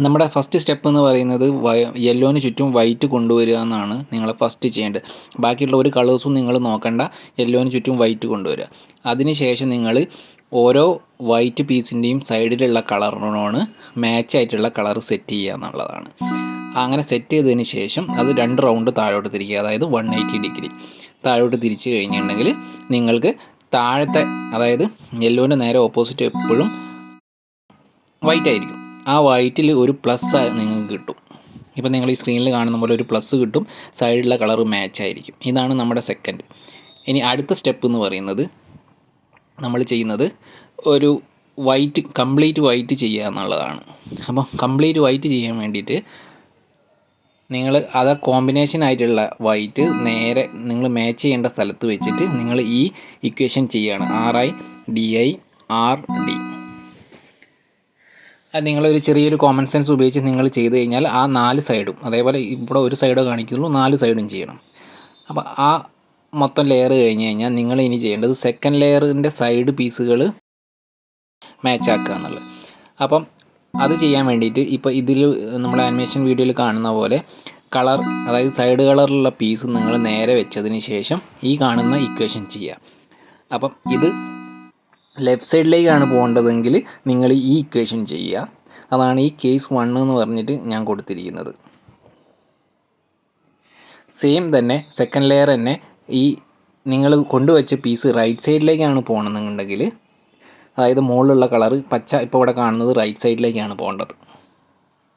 നമ്മുടെ first step എന്ന് പറയുന്നത് യെല്ലോന് ചുറ്റും വൈറ്റ് കൊണ്ടുവരിക എന്നാണ് നിങ്ങൾ ഫസ്റ്റ് ചെയ്യേണ്ടത്. ബാക്കിയുള്ള ഒരു കളേഴ്സും നിങ്ങൾ നോക്കണ്ട. യെല്ലോന് ചുറ്റും വൈറ്റ് കൊണ്ടുവരിക. അതിനുശേഷം നിങ്ങൾ ഓരോ വൈറ്റ് പീസിന്റെയും സൈഡിലുള്ള കളറിനോട് മാച്ച് ആയിട്ടുള്ള കളർ സെറ്റ് ചെയ്യുക എന്നുള്ളതാണ്. അങ്ങനെ സെറ്റ് ചെയ്തതിന് ശേഷം അത് രണ്ട് റൗണ്ട് താഴോട്ട് തിരിക്കുക. അതായത് വൺ എയ്റ്റി ഡിഗ്രി താഴോട്ട് തിരിച്ച് കഴിഞ്ഞിട്ടുണ്ടെങ്കിൽ നിങ്ങൾക്ക് താഴത്തെ അതായത് യെല്ലോന്റെ നേരെ ഓപ്പോസിറ്റ് എപ്പോഴും വൈറ്റ് ആയിരിക്കും. ആ വൈറ്റിൽ ഒരു പ്ലസ് നിങ്ങൾക്ക് കിട്ടും. ഇപ്പം നിങ്ങൾ ഈ സ്ക്രീനിൽ കാണുന്ന പോലെ ഒരു പ്ലസ് കിട്ടും സൈഡിലുള്ള കളർ മാച്ച് ആയിരിക്കും. ഇതാണ് നമ്മുടെ സെക്കൻഡ് ഇനി അടുത്ത സ്റ്റെപ്പ് എന്ന് പറയുന്നത് നമ്മൾ ചെയ്യുന്നത് ഒരു വൈറ്റ് കംപ്ലീറ്റ് വൈറ്റ് ചെയ്യുക എന്നുള്ളതാണ്. അപ്പോൾ കംപ്ലീറ്റ് വൈറ്റ് ചെയ്യാൻ വേണ്ടിയിട്ട് നിങ്ങൾ അത് കോമ്പിനേഷൻ ആയിട്ടുള്ള വൈറ്റ് നേരെ നിങ്ങൾ മാച്ച് ചെയ്യേണ്ട സ്ഥലത്ത് വെച്ചിട്ട് നിങ്ങൾ ഈ ഇക്വേഷൻ ചെയ്യുകയാണ്. R I D I R D നിങ്ങളൊരു ചെറിയൊരു കോമൺ സെൻസ് ഉപയോഗിച്ച് നിങ്ങൾ ചെയ്ത് കഴിഞ്ഞാൽ ആ നാല് സൈഡും അതേപോലെ ഇവിടെ ഒരു സൈഡോ കാണിക്കുള്ളൂ നാല് സൈഡും ചെയ്യണം. അപ്പോൾ ആ മൊത്തം ലെയർ കഴിഞ്ഞ് കഴിഞ്ഞാൽ നിങ്ങൾ ഇനി ചെയ്യേണ്ടത് സെക്കൻഡ് ലെയറിന്റെ സൈഡ് പീസുകൾ മാച്ച് ആക്കുക എന്നുള്ളത്. അപ്പം അത് ചെയ്യാൻ വേണ്ടിയിട്ട് ഇപ്പോൾ ഇതിൽ നമ്മുടെ ആനിമേഷൻ വീഡിയോയിൽ കാണുന്ന പോലെ കളർ അതായത് സൈഡ് കളറിലുള്ള പീസ് നിങ്ങൾ നേരെ വെച്ചതിന് ശേഷം ഈ കാണുന്ന ഇക്വേഷൻ ചെയ്യുക അപ്പം ഇത് ലെഫ്റ്റ് സൈഡിലേക്കാണ് പോകേണ്ടതെങ്കിൽ നിങ്ങൾ ഈ ഇക്വേഷൻ ചെയ്യുക. അതാണ് ഈ കേസ് വൺ എന്ന് പറഞ്ഞിട്ട് ഞാൻ കൊടുത്തിരിക്കുന്നത്. സെയിം തന്നെ സെക്കൻഡ് ലെയർ തന്നെ ഈ നിങ്ങൾ കൊണ്ടുവച്ച പീസ് റൈറ്റ് സൈഡിലേക്കാണ് പോകണമെന്നുണ്ടെങ്കിൽ അതായത് മുകളിലുള്ള കളർ പച്ച ഇപ്പോൾ ഇവിടെ കാണുന്നത് റൈറ്റ് സൈഡിലേക്കാണ് പോകേണ്ടത്.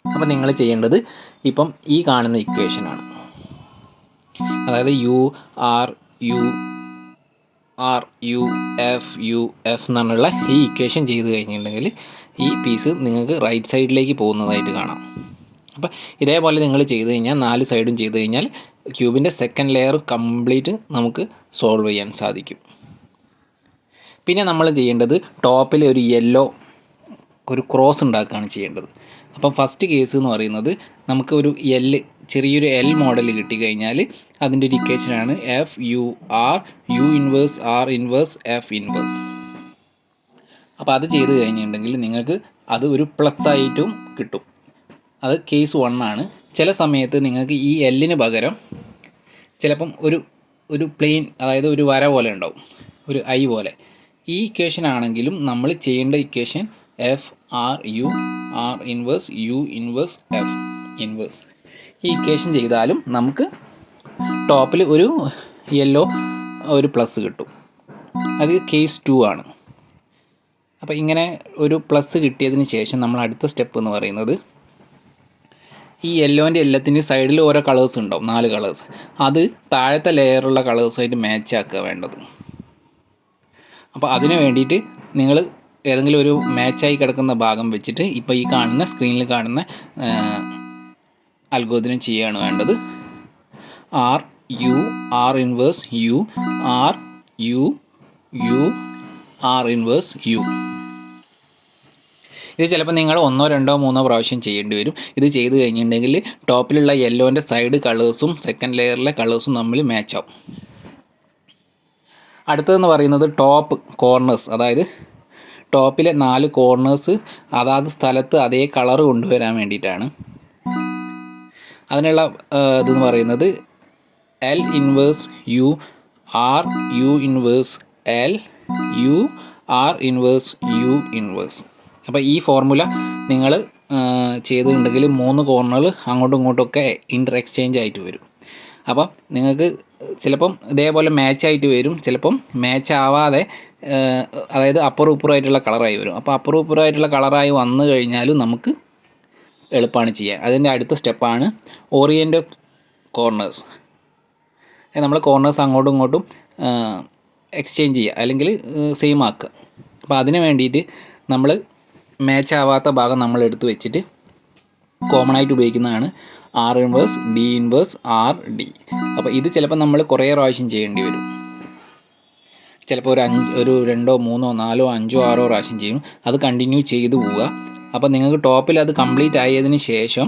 അപ്പോൾ നിങ്ങൾ ചെയ്യേണ്ടത് ഇപ്പം ഈ കാണുന്ന ഇക്വേഷനാണ് അതായത് U R U R U F U F എന്നുള്ള ഈ ഇക്വേഷൻ ചെയ്ത് കഴിഞ്ഞിട്ടുണ്ടെങ്കിൽ ഈ പീസ് നിങ്ങൾക്ക് റൈറ്റ് സൈഡിലേക്ക് പോകുന്നതായിട്ട് കാണാം. അപ്പോൾ ഇതേപോലെ നിങ്ങൾ ചെയ്ത് കഴിഞ്ഞാൽ നാല് സൈഡും ചെയ്ത് കഴിഞ്ഞാൽ ക്യൂബിന്റെ സെക്കൻഡ് ലെയർ കംപ്ലീറ്റ് നമുക്ക് സോൾവ് ചെയ്യാൻ സാധിക്കും. പിന്നെ നമ്മൾ ചെയ്യേണ്ടത് ടോപ്പിൽ ഒരു യെല്ലോ ഒരു ക്രോസ് ഉണ്ടാക്കുകയാണ് ചെയ്യേണ്ടത്. അപ്പം ഫസ്റ്റ് കേസ് എന്ന് പറയുന്നത് നമുക്ക് ഒരു എൽ ചെറിയൊരു എൽ മോഡൽ കിട്ടി കഴിഞ്ഞാൽ അതിന്റെ ഒരു ഇക്വേഷനാണ് F U R U inverse R inverse F inverse അപ്പോൾ അത് ചെയ്ത് കഴിഞ്ഞിട്ടുണ്ടെങ്കിൽ നിങ്ങൾക്ക് അത് ഒരു പ്ലസ് ആയിട്ടും കിട്ടും. അത് കേസ് വൺ ആണ്. ചില സമയത്ത് നിങ്ങൾക്ക് ഈ എല്ലിന് പകരം ചിലപ്പം ഒരു ഒരു പ്ലെയിൻ അതായത് ഒരു വര പോലെ ഉണ്ടാവും. ഒരു ഐ പോലെ. ഈ ഇക്വേഷൻ ആണെങ്കിലും നമ്മൾ ചെയ്യേണ്ട equation F R U R inverse U inverse F inverse ഈ ഇക്വേഷൻ ചെയ്താലും നമുക്ക് ടോപ്പിൽ ഒരു യെല്ലോ ഒരു പ്ലസ് കിട്ടും. അത് കേസ് ടു ആണ്. അപ്പോൾ ഇങ്ങനെ ഒരു പ്ലസ് കിട്ടിയതിന് ശേഷം നമ്മൾ അടുത്ത സ്റ്റെപ്പ് എന്ന് പറയുന്നത് ഈ യെല്ലോന്റെ എല്ലാത്തിന്റെ സൈഡിൽ ഓരോ കളേഴ്സ് ഉണ്ടാവും നാല് കളേഴ്സ് അത് താഴത്തെ ലെയറുള്ള കളേഴ്സായിട്ട് മാച്ച് ആക്കുക വേണ്ടത്. അപ്പോൾ അതിന് വേണ്ടിയിട്ട് നിങ്ങൾ ഏതെങ്കിലും ഒരു മാച്ചായി കിടക്കുന്ന ഭാഗം വെച്ചിട്ട് ഇപ്പോൾ ഈ കാണുന്ന സ്ക്രീനിൽ കാണുന്ന അൽഗോദിനം ചെയ്യുകയാണ് വേണ്ടത്. R U R inverse U R U U R inverse U ഇത് ചിലപ്പോൾ നിങ്ങൾ ഒന്നോ രണ്ടോ മൂന്നോ പ്രാവശ്യം ചെയ്യേണ്ടി വരും. ഇത് ചെയ്ത് കഴിഞ്ഞിട്ടുണ്ടെങ്കിൽ ടോപ്പിലുള്ള യെല്ലോന്റെ സൈഡ് കളേഴ്സും സെക്കൻഡ് ലെയറിലെ കളേഴ്സും തമ്മിൽ മാച്ച് ആവും. അടുത്തതെന്ന് പറയുന്നത് ടോപ്പ് കോർണേഴ്സ് അതായത് ടോപ്പിലെ നാല് കോർണേഴ്സ് അതാത് സ്ഥലത്ത് അതേ കളർ കൊണ്ടുവരാൻ വേണ്ടിയിട്ടാണ്. അതിനുള്ള ഇതെന്ന് പറയുന്നത് L inverse U R U inverse L U R inverse U inverse അപ്പോൾ ഈ ഫോർമുല നിങ്ങൾ ചെയ്തിട്ടുണ്ടെങ്കിൽ മൂന്ന് കോർണർ അങ്ങോട്ടും ഇങ്ങോട്ടുമൊക്കെ ഇന്റർ എക്സ്ചേഞ്ച് ആയിട്ട് വരും. അപ്പം നിങ്ങൾക്ക് ചിലപ്പം ഇതേപോലെ മാച്ച് ആയിട്ട് വരും. ചിലപ്പം മാച്ച് ആവാതെ അതായത് അപ്പുറം കളറായി വരും. അപ്പോൾ അപ്പുറം കളറായി വന്നു കഴിഞ്ഞാലും നമുക്ക് എളുപ്പമാണ് ചെയ്യാൻ. അതിന്റെ അടുത്ത സ്റ്റെപ്പാണ് ഓറിയന്റ് ഓഫ് കോർണേഴ്സ് നമ്മൾ കോർണേഴ്സ് അങ്ങോട്ടും ഇങ്ങോട്ടും എക്സ്ചേഞ്ച് ചെയ്യുക. അല്ലെങ്കിൽ സെയിം ആക്കുക. അപ്പോൾ അതിന് വേണ്ടിയിട്ട് നമ്മൾ മാച്ച് ആവാത്ത ഭാഗം നമ്മൾ എടുത്ത് വെച്ചിട്ട് കോമൺ ആയിട്ട് ഉപയോഗിക്കുന്നതാണ് R inverse D inverse R D അപ്പോൾ ഇത് ചിലപ്പോൾ നമ്മൾ കുറേ പ്രാവശ്യം ചെയ്യേണ്ടി വരും. ചിലപ്പോൾ ഒരു അഞ്ച് ഒരു രണ്ടോ മൂന്നോ നാലോ അഞ്ചോ ആറോ പ്രാവശ്യം ചെയ്യും. അത് കണ്ടിന്യൂ ചെയ്തു പോവുക. അപ്പോൾ നിങ്ങൾക്ക് ടോപ്പിൽ അത് കംപ്ലീറ്റ് ആയതിന് ശേഷം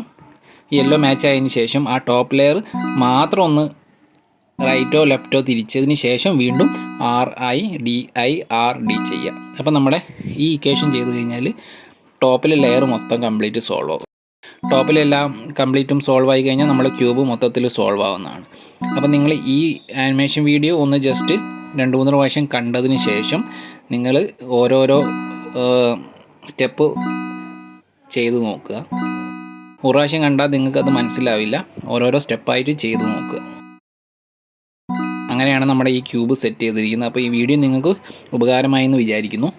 യെല്ലോ മാച്ച് ആയതിന് ശേഷം ആ ടോപ്പ് ലെയർ മാത്രം ഒന്ന് റൈറ്റോ ലെഫ്റ്റോ തിരിച്ചതിന് ശേഷം വീണ്ടും R I D I R D ചെയ്യുക. അപ്പോൾ നമ്മുടെ ഈ ഇക്വേഷൻ ചെയ്ത് കഴിഞ്ഞാൽ ടോപ്പിലെ ലെയർ മൊത്തം കംപ്ലീറ്റ് സോൾവ് ആകും ടോപ്പിലെല്ലാം കംപ്ലീറ്റും സോൾവ് ആയി കഴിഞ്ഞാൽ നമ്മൾ ക്യൂബ് മൊത്തത്തിൽ സോൾവ് ആവുന്നതാണ്. അപ്പോൾ നിങ്ങൾ ഈ ആനിമേഷൻ വീഡിയോ ഒന്ന് ജസ്റ്റ് രണ്ട് മൂന്ന് പ്രാവശ്യം കണ്ടതിന് ശേഷം നിങ്ങൾ ഓരോരോ സ്റ്റെപ്പ് ചെയ്തു നോക്കുക. ഒരു പ്രാവശ്യം കണ്ടാൽ നിങ്ങൾക്ക് അത് മനസ്സിലാവില്ല. ഓരോരോ സ്റ്റെപ്പായിട്ട് ചെയ്തു നോക്കുക. അങ്ങനെയാണ് നമ്മുടെ ഈ ക്യൂബ് സെറ്റ് ചെയ്തിരിക്കുന്നത്. അപ്പോൾ ഈ വീഡിയോ നിങ്ങൾക്ക് ഉപകാരമായി എന്ന് വിചാരിക്കുന്നു.